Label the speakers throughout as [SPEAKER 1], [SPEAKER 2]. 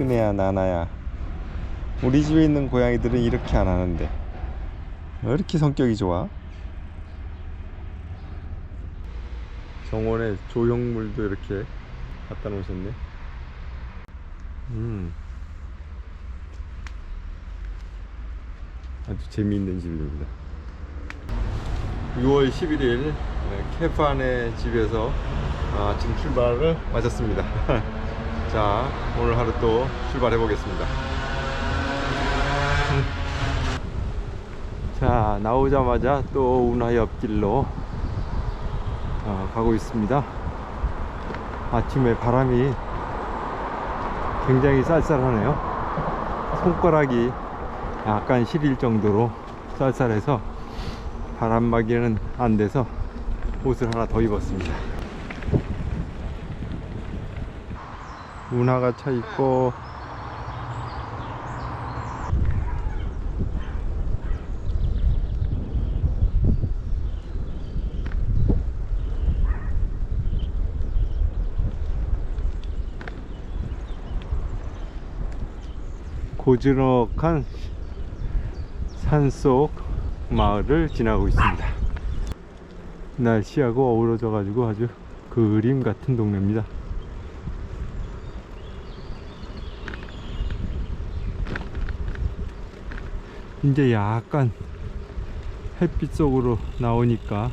[SPEAKER 1] 큰애야 나나야. 우리 집에 있는 고양이들은 이렇게 안 하는데. 왜 이렇게 성격이 좋아? 정원에 조형물도 이렇게 갖다 놓으셨네. 음. 아주 재미있는 집입니다. 6월 11일 케판의 집에서 아, 지금 출발을 마쳤습니다 자 오늘 하루 또 출발해 보겠습니다. 자 나오자마자 또 운하 옆길로 어, 가고 있습니다. 아침에 바람이 굉장히 쌀쌀하네요. 손가락이 약간 시릴 정도로 쌀쌀해서 바람 막이는 안 돼서 옷을 하나 더 입었습니다 운하가 차 있고 고즈넉한 산속 마을을 지나고 있습니다. 날씨하고 어우러져 가지고 아주 그림 같은 동네입니다. 이제 약간 햇빛 속으로 나오니까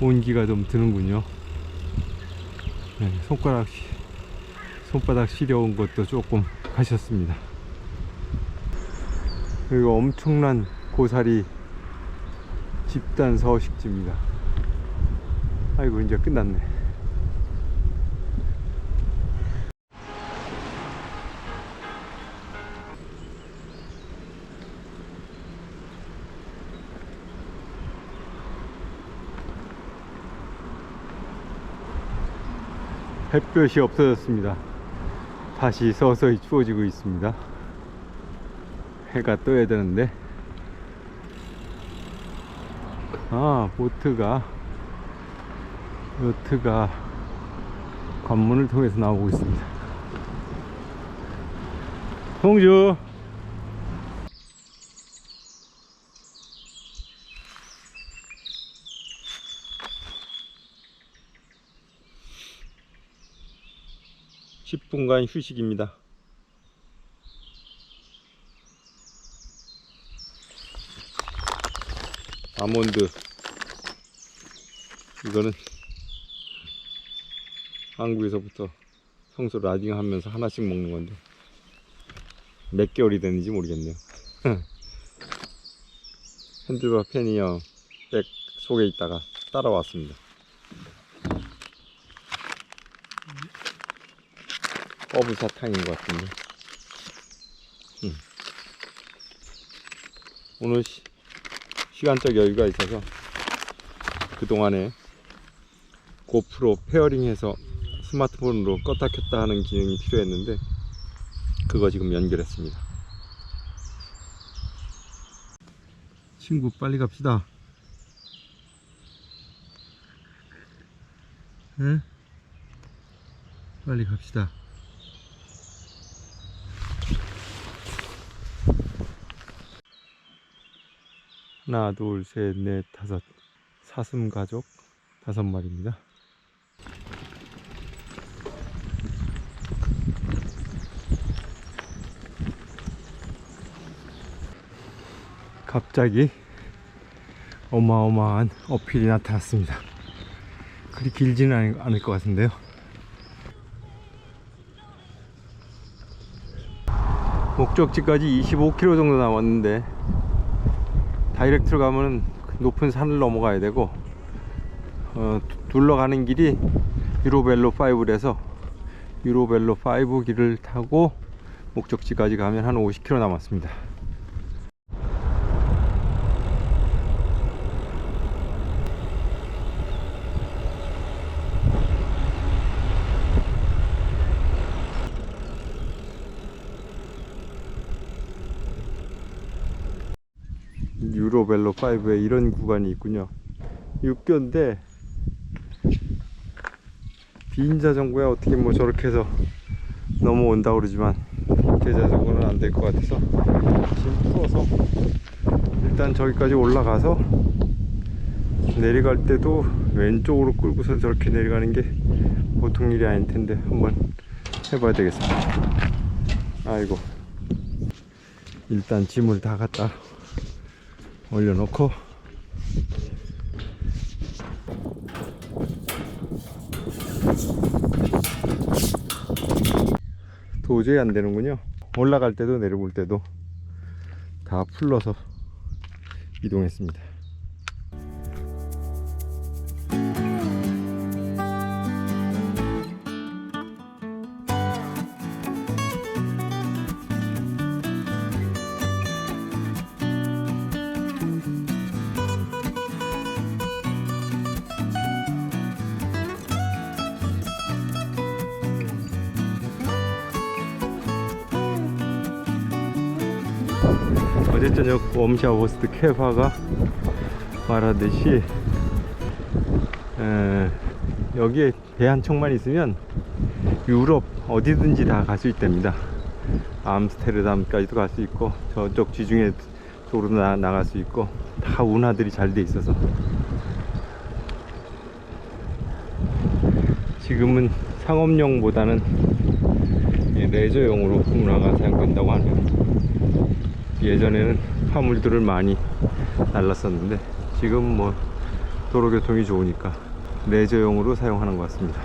[SPEAKER 1] 온기가 좀 드는군요. 네, 손가락 시- 손바닥 시려운 것도 조금 가셨습니다. 그리고 엄청난 고사리 집단 서식지입니다. 아이고 이제 끝났네. 햇볕이 없어졌습니다. 다시 서서히 추워지고 있습니다. 해가 떠야 되는데. 아, 보트가, 보트가 관문을 통해서 나오고 있습니다. 홍주! 십 분간 휴식입니다. 아몬드. 이거는 한국에서부터 성소 라딩 하면서 하나씩 먹는 건데 몇 개월이 됐는지 모르겠네요. 핸들바 페니어 백 속에 있다가 따라왔습니다 버블 사탕인 것 같은데 음. 오늘 시, 시간적 여유가 있어서 그동안에 고프로 페어링해서 스마트폰으로 껐다 켰다 하는 기능이 필요했는데 그거 지금 연결했습니다 친구 빨리 갑시다 응? 빨리 갑시다 하나 둘셋넷 다섯 사슴 가족 다섯 마리입니다 갑자기 어마어마한 어필이 나타났습니다. 그리 길지는 않- 않을 것 같은데요. 목적지까지 25km 정도 남았는데 다이렉트로 가면 높은 산을 넘어가야 되고 어, 두- 둘러가는 길이 유로벨로 5에서 유로벨로 5 길을 타고 목적지까지 가면 한 50km 남았습니다. 유로벨로 5에 이런 구간이 있군요. 육교인데 빈 자전구야 어떻게 뭐 저렇게 해서 넘어온다 그러지만 대자전구는 안 될 것 같아서 짐 풀어서 일단 저기까지 올라가서 내려갈 때도 왼쪽으로 끌고서 저렇게 내려가는 게 보통 일이 아닐 텐데 한번 해봐야 되겠습니다. 아이고 일단 짐을 다 갖다 올려놓고 도저히 안 되는군요. 올라갈 때도 내려올 때도 다 풀러서 이동했습니다. 어제 저녁 웜샤워스트 케파가 말하듯이 에, 여기에 배 한 척만 있으면 유럽 어디든지 다 갈 수 있답니다. 암스테르담까지도 갈 수 있고 저쪽 지중해 쪽으로 나, 나갈 수 있고 다 운하들이 잘 돼 있어서 지금은 상업용보다는 이 레저용으로 운하가 사용된다고 하네요. 예전에는 화물들을 많이 날랐었는데 지금 뭐 도로교통이 좋으니까 레저용으로 사용하는 것 같습니다.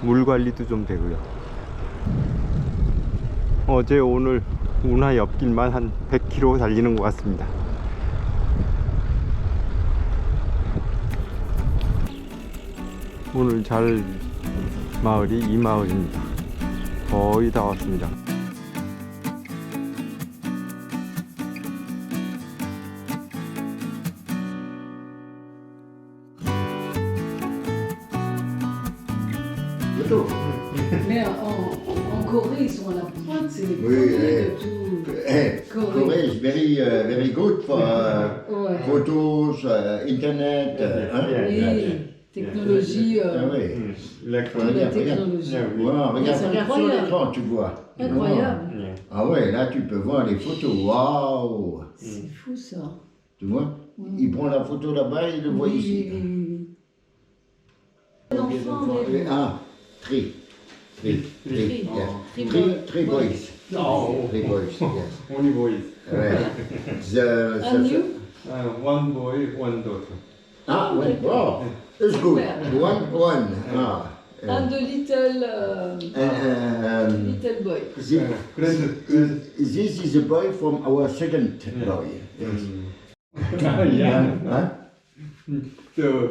[SPEAKER 1] 물 관리도 좀 되고요. 어제 오늘 운하 옆길만 한 100km 달리는 것 같습니다. 오늘 잘 마을이 이 마을입니다. 거의 다 왔습니다.
[SPEAKER 2] Very, uh, very good for uh,
[SPEAKER 3] Ouais.
[SPEAKER 2] photos, uh, internet. hein?
[SPEAKER 1] Yeah,
[SPEAKER 3] Oui,
[SPEAKER 1] yeah.
[SPEAKER 3] technologie.
[SPEAKER 2] Ah oui.
[SPEAKER 3] La technologie.
[SPEAKER 1] Yeah, oui.
[SPEAKER 2] Voilà, regarde, sur
[SPEAKER 3] incroyable.
[SPEAKER 2] l'écran, tu vois.
[SPEAKER 3] Incroyable.
[SPEAKER 2] Ah ouais, là tu peux voir les photos. Waouh
[SPEAKER 3] C'est fou ça.
[SPEAKER 2] Tu vois?
[SPEAKER 3] Mm.
[SPEAKER 2] Il prend la photo là-bas et il le voit
[SPEAKER 3] Oui,
[SPEAKER 2] ici.
[SPEAKER 3] oui, oui, oui. L'enfant, mais-
[SPEAKER 2] Ah, three. Three. Three.
[SPEAKER 3] Three.
[SPEAKER 2] Yes.
[SPEAKER 3] Three
[SPEAKER 2] Three,
[SPEAKER 3] boys.
[SPEAKER 2] three boys.
[SPEAKER 1] Oh.
[SPEAKER 2] Three boys, yes.
[SPEAKER 1] Only boys.
[SPEAKER 2] Ouais. The-
[SPEAKER 3] And you?
[SPEAKER 1] Uh, one boy, one daughter.
[SPEAKER 2] Ah, ouais, wow. It's good. One, one. Ah.
[SPEAKER 3] And the little, uh,
[SPEAKER 2] Uh, um,
[SPEAKER 3] little boy.
[SPEAKER 2] This,
[SPEAKER 1] Uh, grand, grand.
[SPEAKER 2] this is a boy from our second boy. Yes.
[SPEAKER 1] yeah.
[SPEAKER 2] Huh?
[SPEAKER 1] So,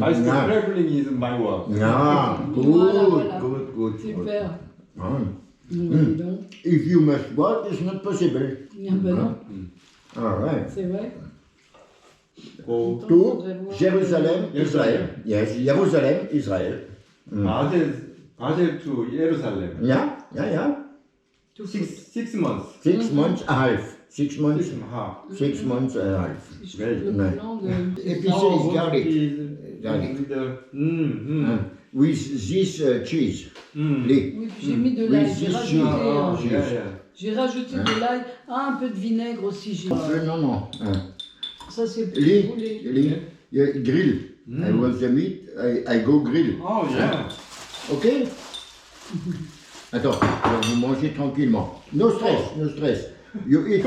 [SPEAKER 1] heißt
[SPEAKER 2] ja.
[SPEAKER 1] der is ist mein
[SPEAKER 2] Ohr. Good. Good. voilà, voilà.
[SPEAKER 3] Super.
[SPEAKER 2] Ah.
[SPEAKER 3] Mm.
[SPEAKER 2] If you must work, it's not possible.
[SPEAKER 3] Yeah, ah. non.
[SPEAKER 2] All right.
[SPEAKER 3] C'est vrai.
[SPEAKER 1] Oh.
[SPEAKER 2] To Jerusalem, Israel. Yes, Jerusalem, Israel. Mm.
[SPEAKER 1] To Jerusalem.
[SPEAKER 2] Yeah, yeah, yeah.
[SPEAKER 1] Six, six months.
[SPEAKER 2] Six mm -hmm. months, a half. Six months,
[SPEAKER 1] Six
[SPEAKER 2] six months Ouais.
[SPEAKER 3] plan de.
[SPEAKER 2] Et puis c'est garlic. Garlic.
[SPEAKER 1] with the mm, mm,
[SPEAKER 2] Uh, with this uh, cheese.
[SPEAKER 1] mm.
[SPEAKER 3] Oui, puis j'ai mis de
[SPEAKER 2] Oui,
[SPEAKER 3] l'ail. J'ai rajouté,
[SPEAKER 1] Ah,
[SPEAKER 3] euh,
[SPEAKER 1] yeah, yeah.
[SPEAKER 3] j'ai rajouté de l'ail. Ah, un peu de vinaigre aussi. J'ai...
[SPEAKER 2] Euh, non, non. Uh,
[SPEAKER 3] Ça, c'est pour
[SPEAKER 2] Les,
[SPEAKER 3] vous, les-
[SPEAKER 2] les, yeah, grill. I
[SPEAKER 1] Mm.
[SPEAKER 2] want the meat, I, I go grill.
[SPEAKER 1] Oh yeah.
[SPEAKER 2] Ok? Attends, vous mangez tranquillement. No stress, no stress. You eat.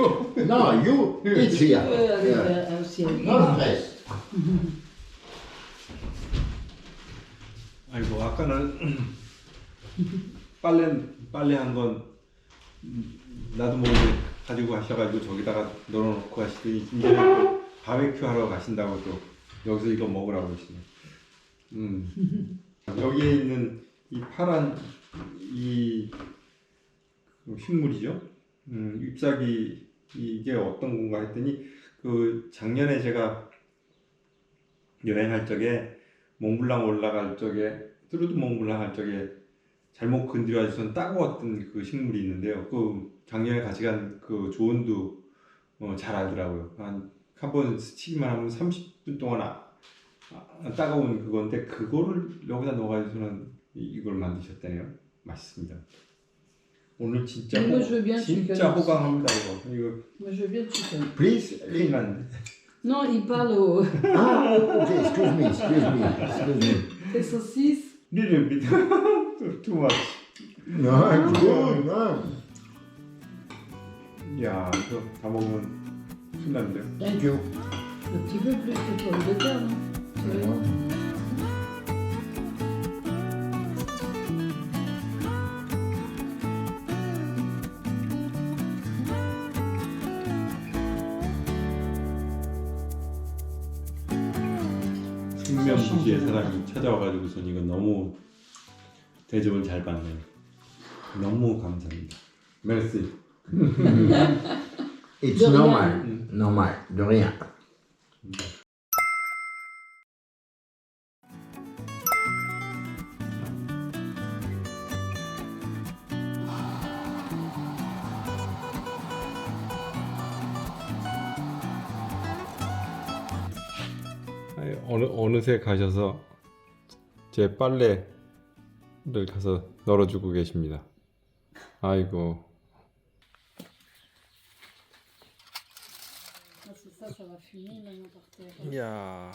[SPEAKER 2] no, you eat here. Yeah. No stress.
[SPEAKER 1] 아이고 아까는 빨래 빨래 한 건 나도 모르게 가지고 가셔가지고 저기다가 널어놓고 가시더니 이제 또 바베큐 하러 가신다고 또 여기서 이거 먹으라고 그러시네. 음 여기에 있는 이 파란 이 식물이죠. 음 잎사귀 이게 어떤 건가 했더니 그 작년에 제가 여행할 적에 몽블랑 올라갈 적에 뚜르드 몽블랑 할 적에 잘못 건드려서 따가웠던 그 식물이 있는데요. 그 작년에 같이 간 그 조언도 어, 잘 알더라고요. 한 한 번 스치기만 하면 30분 동안 아, 아, 따가운 그건데 그거를 여기다 넣어가지고는 이- 이걸 만드셨다네요. 맛있습니다. 오늘 진짜
[SPEAKER 3] 이거
[SPEAKER 1] 호,
[SPEAKER 3] 저 bien
[SPEAKER 1] 진짜
[SPEAKER 3] chicken.
[SPEAKER 1] 호강합니다 이거. 이거
[SPEAKER 3] Moi, je veux bien chicken.
[SPEAKER 2] Please.
[SPEAKER 1] 큰일 났네.
[SPEAKER 3] Non, il parle au...
[SPEAKER 2] Ah, okay, excuse me, excuse me, excuse me.
[SPEAKER 3] les saucisses.
[SPEAKER 1] little bit too, too much.
[SPEAKER 2] No, it's good. No.
[SPEAKER 1] 야 이거 다 먹으면 큰일 난데.
[SPEAKER 2] Thank you.
[SPEAKER 3] Un petit peu plus que pomme de terre, non
[SPEAKER 1] 숙면부지의 사람이 찾아와가지고선 이거 너무 대접을 잘 받네요. 너무 감사합니다. 메르시.
[SPEAKER 2] It's
[SPEAKER 3] rien.
[SPEAKER 2] normal. Normal. De rien.
[SPEAKER 1] 어느 어느새 가셔서 제 빨래를 가서 널어주고 계십니다. 아이고
[SPEAKER 3] Ah.
[SPEAKER 1] 이야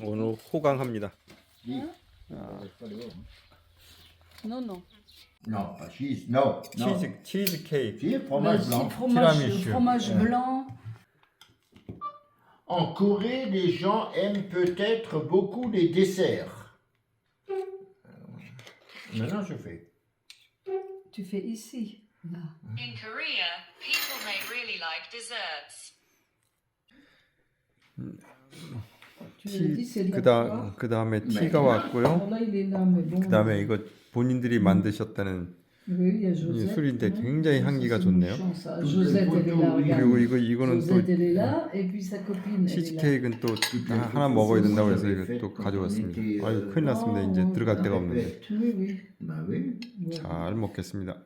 [SPEAKER 1] 오늘 호강합니다.
[SPEAKER 3] Non, non.
[SPEAKER 2] No, cheese. No. no.
[SPEAKER 1] 치즈 치즈 케이크.
[SPEAKER 2] Cheese, fromage blanc.
[SPEAKER 3] fromage, fromage blanc.
[SPEAKER 2] En Corée, les gens aiment peut-être beaucoup les desserts. Maintenant, je fais.
[SPEAKER 3] Tu fais ici. Là.
[SPEAKER 4] In Korea, people may really like desserts.
[SPEAKER 3] Tu l'as dit, c'est de la
[SPEAKER 1] 그다
[SPEAKER 3] poire.
[SPEAKER 1] 그 다음에 티가 왔고요.
[SPEAKER 3] Alors là, il est là, mais bon.
[SPEAKER 1] 그 다음에 이거 본인들이 만드셨다는
[SPEAKER 3] Oui, il y a
[SPEAKER 1] 이. 술인데. 굉장히 향기가 좋네요. 그리고. 이거 이거는 또
[SPEAKER 3] Josette, elle est là, et puis sa copine, elle est
[SPEAKER 1] 치즈
[SPEAKER 3] là.
[SPEAKER 1] 케이크는 또 하나 먹어야 된다고 해서 이거 또 가져왔습니다. 아유 큰일 났습니다. 이제 들어갈 데가 없는데. 잘 먹겠습니다.